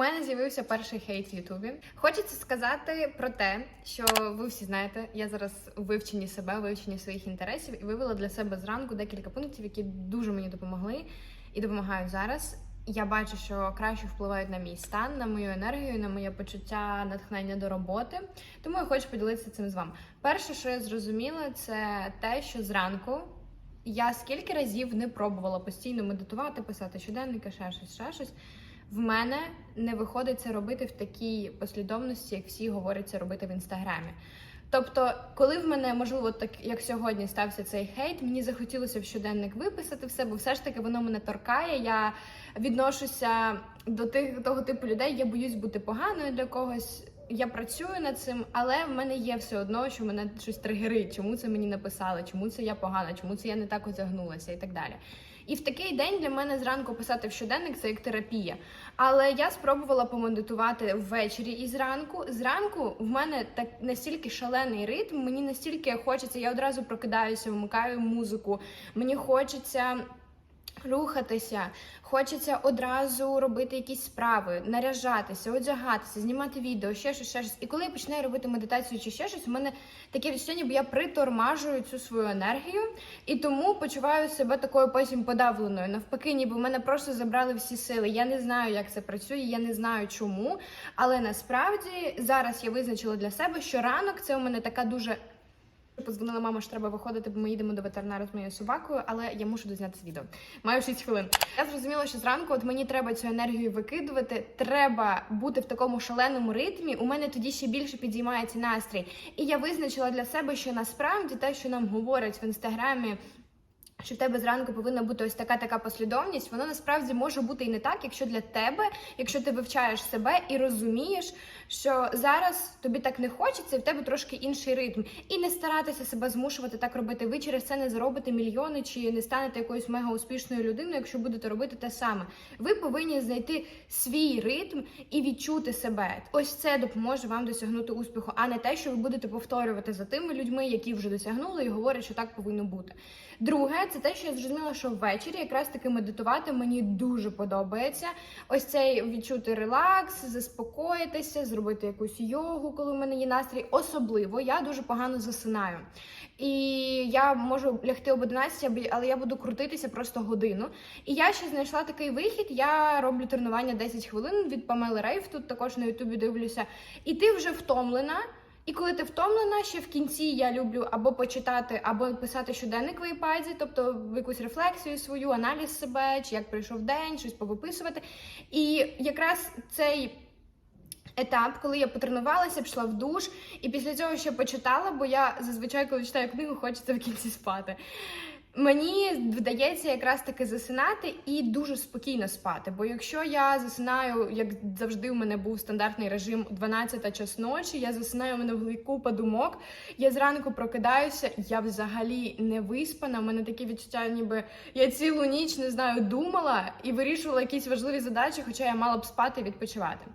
мене з'явився перший хейт в Ютубі. Хочеться сказати про те, що ви всі знаєте, я зараз у вивченні себе, у вивченні своїх інтересів і вивела для себе зранку декілька пунктів, які дуже мені допомогли і допомагають зараз. Я бачу, що краще впливають на мій стан, на мою енергію, на моє почуття натхнення до роботи. Тому я хочу поділитися цим з вами. Перше, що я зрозуміла, це те, що зранку я скільки разів не пробувала постійно медитувати, писати щоденники, ще щось, ще щось. В мене не виходить це робити в такій послідовності, як всі говорять це робити в інстаграмі. Тобто, коли в мене, можливо, так як сьогодні стався цей хейт, мені захотілося в щоденник виписати все, бо все ж таки воно мене торкає. Я відношуся до тих того типу людей, я боюсь бути поганою для когось. Я працюю над цим, але в мене є все одно, що мене щось тригерить. Чому це мені написали? Чому це я погана? Чому це я не так одягнулася і так далі. І в такий день для мене зранку писати в щоденник це як терапія. Але я спробувала помедитувати ввечері і зранку. Зранку в мене так настільки шалений ритм, мені настільки хочеться, я одразу прокидаюся, вмикаю музику. Мені хочеться. Рухатися, хочеться одразу робити якісь справи, наряжатися, одягатися, знімати відео, ще щось, ще щось. І коли я починаю робити медитацію чи ще щось, у мене таке відчуття, бо я притормажую цю свою енергію, і тому почуваю себе такою потім подавленою. Навпаки, ніби в мене просто забрали всі сили. Я не знаю, як це працює, я не знаю чому. Але насправді зараз я визначила для себе, що ранок це у мене така дуже. Позвонила мама, що треба виходити, бо ми їдемо до ветеринара з моєю собакою, але я мушу дозняти відео. Маю 6 хвилин. Я зрозуміла, що зранку от мені треба цю енергію викидувати. Треба бути в такому шаленому ритмі. У мене тоді ще більше підіймається настрій. І я визначила для себе, що насправді те, що нам говорять в інстаграмі. Що в тебе зранку повинна бути ось така така послідовність, воно насправді може бути і не так, якщо для тебе, якщо ти вивчаєш себе і розумієш, що зараз тобі так не хочеться, і в тебе трошки інший ритм. І не старатися себе змушувати так робити. Ви через це не заробите мільйони чи не станете якоюсь мега успішною людиною, якщо будете робити те саме. Ви повинні знайти свій ритм і відчути себе. Ось це допоможе вам досягнути успіху, а не те, що ви будете повторювати за тими людьми, які вже досягнули, і говорять, що так повинно бути. Друге, це те, що я зрозуміла, що ввечері якраз таки медитувати мені дуже подобається. Ось цей відчути релакс, заспокоїтися, зробити якусь йогу, коли в мене є настрій. Особливо я дуже погано засинаю. І я можу лягти об 11, але я буду крутитися просто годину. І я ще знайшла такий вихід. Я роблю тренування 10 хвилин від Памели Рейв. Тут також на Ютубі дивлюся. І ти вже втомлена. І коли ти втомлена, ще в кінці я люблю або почитати, або писати щоденник в iPad, тобто якусь рефлексію свою, аналіз себе, чи як пройшов день, щось повиписувати. І якраз цей. Етап, коли я потренувалася, пішла в душ, і після цього ще почитала, бо я зазвичай, коли читаю книгу, хочеться в кінці спати. Мені вдається якраз таки засинати і дуже спокійно спати. Бо якщо я засинаю, як завжди, у мене був стандартний режим 12 час ночі, я засинаю у мене купа думок. Я зранку прокидаюся, я взагалі не виспана. У мене таке відчуття, ніби я цілу ніч не знаю, думала і вирішувала якісь важливі задачі, хоча я мала б спати і відпочивати.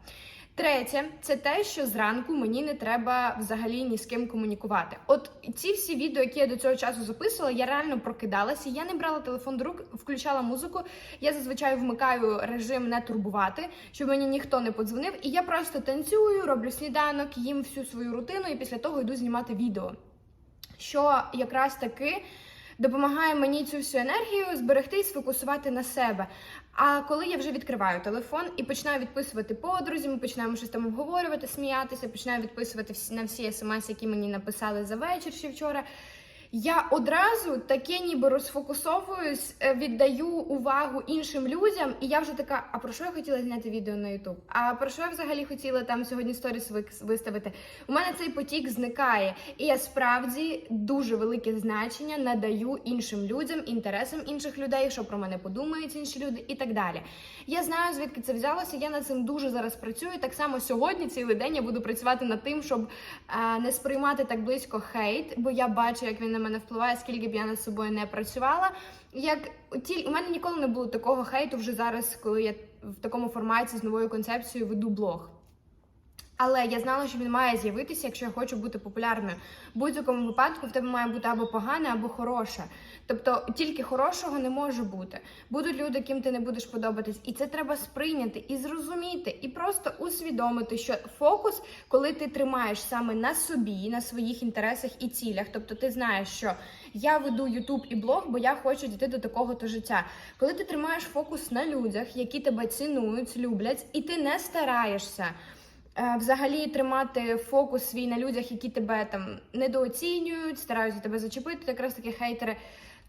Третє, це те, що зранку мені не треба взагалі ні з ким комунікувати. От ці всі відео, які я до цього часу записувала, я реально прокидалася. Я не брала телефон до рук, включала музику. Я зазвичай вмикаю режим не турбувати, щоб мені ніхто не подзвонив. І я просто танцюю, роблю сніданок, їм всю свою рутину, і після того йду знімати відео. Що якраз таки. Допомагає мені цю всю енергію зберегти і сфокусувати на себе. А коли я вже відкриваю телефон і починаю відписувати подрузі, ми починаємо щось там обговорювати, сміятися, починаю відписувати на всі смс, які мені написали за вечір чи вчора. Я одразу таке ніби розфокусовуюсь, е, віддаю увагу іншим людям, і я вже така: а про що я хотіла зняти відео на Ютуб? А про що я взагалі хотіла там сьогодні сторіс виставити? У мене цей потік зникає, і я справді дуже велике значення надаю іншим людям, інтересам інших людей, що про мене подумають інші люди, і так далі. Я знаю, звідки це взялося. Я над цим дуже зараз працюю. Так само сьогодні, цілий день я буду працювати над тим, щоб а, не сприймати так близько хейт, бо я бачу, як він на мене впливає, скільки б я над собою не працювала. Як ті у мене ніколи не було такого хейту вже зараз, коли я в такому форматі з новою концепцією веду блог. Але я знала, що він має з'явитися, якщо я хочу бути популярною. Будь-якому випадку в тебе має бути або погане, або хороше. Тобто тільки хорошого не може бути. Будуть люди, ким ти не будеш подобатись, і це треба сприйняти і зрозуміти, і просто усвідомити, що фокус, коли ти тримаєш саме на собі, на своїх інтересах і цілях. Тобто, ти знаєш, що я веду Ютуб і блог, бо я хочу дійти до такого то життя. Коли ти тримаєш фокус на людях, які тебе цінують, люблять, і ти не стараєшся. Е, Взагалі тримати фокус свій на людях, які тебе там недооцінюють, стараються тебе зачепити, якраз такі хейтери,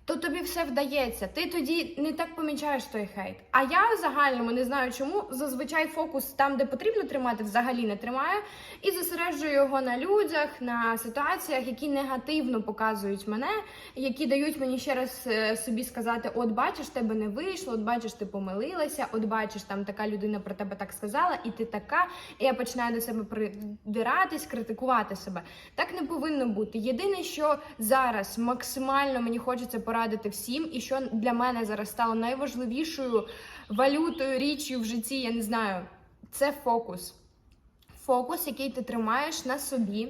то тобі все вдається. Ти тоді не так помічаєш той хейт. А я в загальному не знаю чому. Зазвичай фокус там, де потрібно тримати, взагалі не тримаю, і зосереджую його на людях, на ситуаціях, які негативно показують мене, які дають мені ще раз е, собі сказати: от бачиш, тебе не вийшло, от бачиш, ти помилилася, от бачиш, там така людина про тебе так сказала, і ти така. І я починаю до себе придиратись, критикувати себе. Так не повинно бути. Єдине, що зараз максимально мені хочеться порадити всім, і що для мене зараз стало найважливішою валютою, річчю в житті, я не знаю, це фокус. Фокус, який ти тримаєш на собі,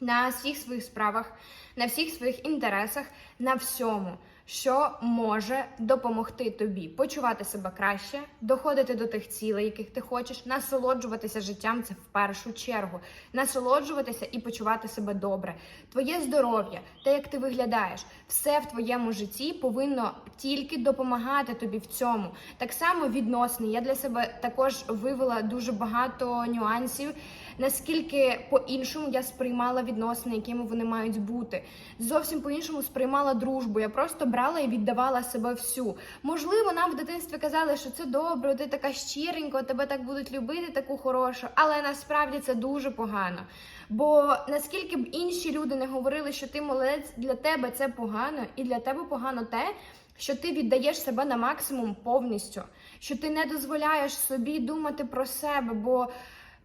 на всіх своїх справах, на всіх своїх інтересах, на всьому, що може допомогти тобі почувати себе краще, доходити до тих цілей, яких ти хочеш, насолоджуватися життям це в першу чергу, насолоджуватися і почувати себе добре. Твоє здоров'я, те, як ти виглядаєш, все в твоєму житті повинно тільки допомагати тобі в цьому. Так само відносини. Я для себе також вивела дуже багато нюансів. Наскільки по-іншому я сприймала відносини, якими вони мають бути. Зовсім по-іншому сприймала дружбу. Я просто брала і віддавала себе всю. Можливо, нам в дитинстві казали, що це добре, ти така щиренька, тебе так будуть любити, таку хорошу, але насправді це дуже погано. Бо наскільки б інші люди не говорили, що ти молодець, для тебе це погано, і для тебе погано те, що ти віддаєш себе на максимум повністю, що ти не дозволяєш собі думати про себе, бо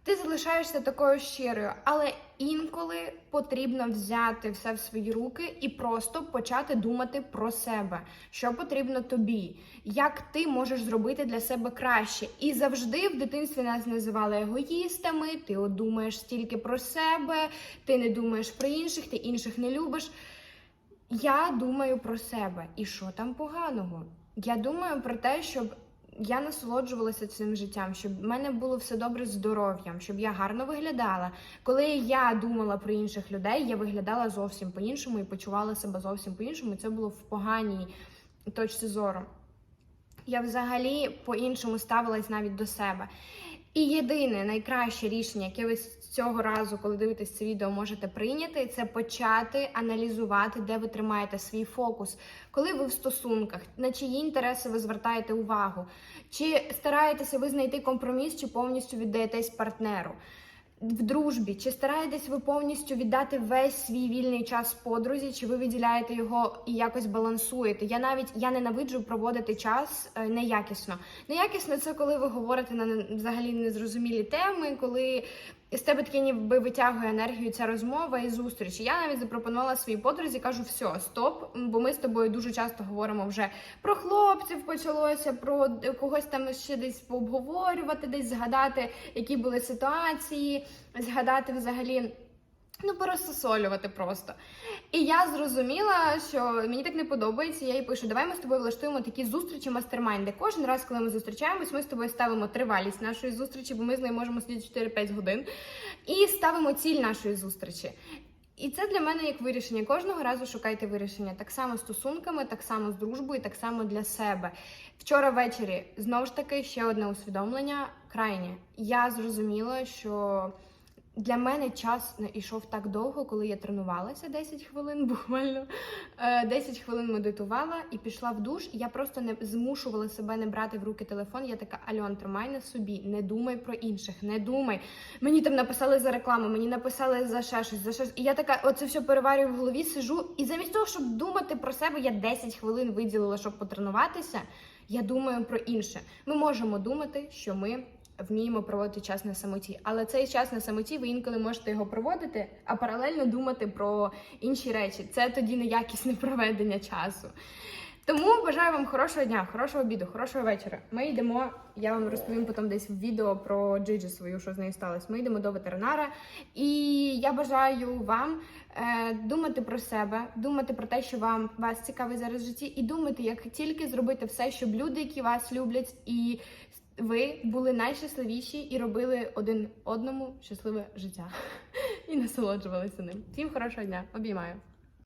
ти залишаєшся такою щирою, але інколи потрібно взяти все в свої руки і просто почати думати про себе, що потрібно тобі, як ти можеш зробити для себе краще. І завжди в дитинстві нас називали егоїстами. Ти от думаєш тільки про себе, ти не думаєш про інших, ти інших не любиш. Я думаю про себе, і що там поганого? Я думаю про те, щоб я насолоджувалася цим життям, щоб в мене було все добре з здоров'ям, щоб я гарно виглядала. Коли я думала про інших людей, я виглядала зовсім по-іншому і почувала себе зовсім по-іншому. Це було в поганій точці зору. Я взагалі по-іншому ставилась навіть до себе. І єдине найкраще рішення, яке ви з цього разу, коли дивитесь це відео, можете прийняти, це почати аналізувати, де ви тримаєте свій фокус, коли ви в стосунках, на чиї інтереси ви звертаєте увагу, чи стараєтеся ви знайти компроміс, чи повністю віддаєтесь партнеру. В дружбі, чи стараєтесь ви повністю віддати весь свій вільний час подрузі, чи ви виділяєте його і якось балансуєте? Я навіть я ненавиджу проводити час е, неякісно. Неякісно це коли ви говорите на взагалі незрозумілі теми, коли з тебе таке ніби витягує енергію ця розмова і зустріч. Я навіть запропонувала своїй подрузі, кажу, все, стоп, бо ми з тобою дуже часто говоримо вже про хлопців, почалося, про когось там ще десь пообговорювати, десь згадати, які були ситуації, згадати взагалі. Ну, порозсосолювати просто. І я зрозуміла, що мені так не подобається. Я їй пишу: давай ми з тобою влаштуємо такі зустрічі мастермайнди. Кожен раз, коли ми зустрічаємось, ми з тобою ставимо тривалість нашої зустрічі, бо ми з нею можемо сидіти 4-5 годин, і ставимо ціль нашої зустрічі. І це для мене як вирішення. Кожного разу шукайте вирішення так само стосунками, так само з дружбою, так само для себе. Вчора ввечері знову ж таки ще одне усвідомлення крайнє. Я зрозуміла, що для мене час не йшов так довго, коли я тренувалася 10 хвилин, буквально Е, 10 хвилин медитувала і пішла в душ. Я просто не змушувала себе не брати в руки телефон. Я така Альон, тримай на собі, не думай про інших, не думай. Мені там написали за рекламу, мені написали за ще щось, за щось. І я така, оце все переварюю в голові, сижу. І замість того, щоб думати про себе, я 10 хвилин виділила, щоб потренуватися. Я думаю про інше. Ми можемо думати, що ми вміємо проводити час на самоті, але цей час на самоті ви інколи можете його проводити, а паралельно думати про інші речі. Це тоді неякісне проведення часу. Тому бажаю вам хорошого дня, хорошого обіду, хорошого вечора. Ми йдемо. Я вам розповім потім десь в відео про Джиджі свою, що з нею сталося. Ми йдемо до ветеринара, і я бажаю вам е, думати про себе, думати про те, що вам вас цікавить зараз в житті, і думати, як тільки зробити все, щоб люди, які вас люблять, і ви були найщасливіші і робили один одному щасливе життя і насолоджувалися ним. Всім хорошого дня, обіймаю.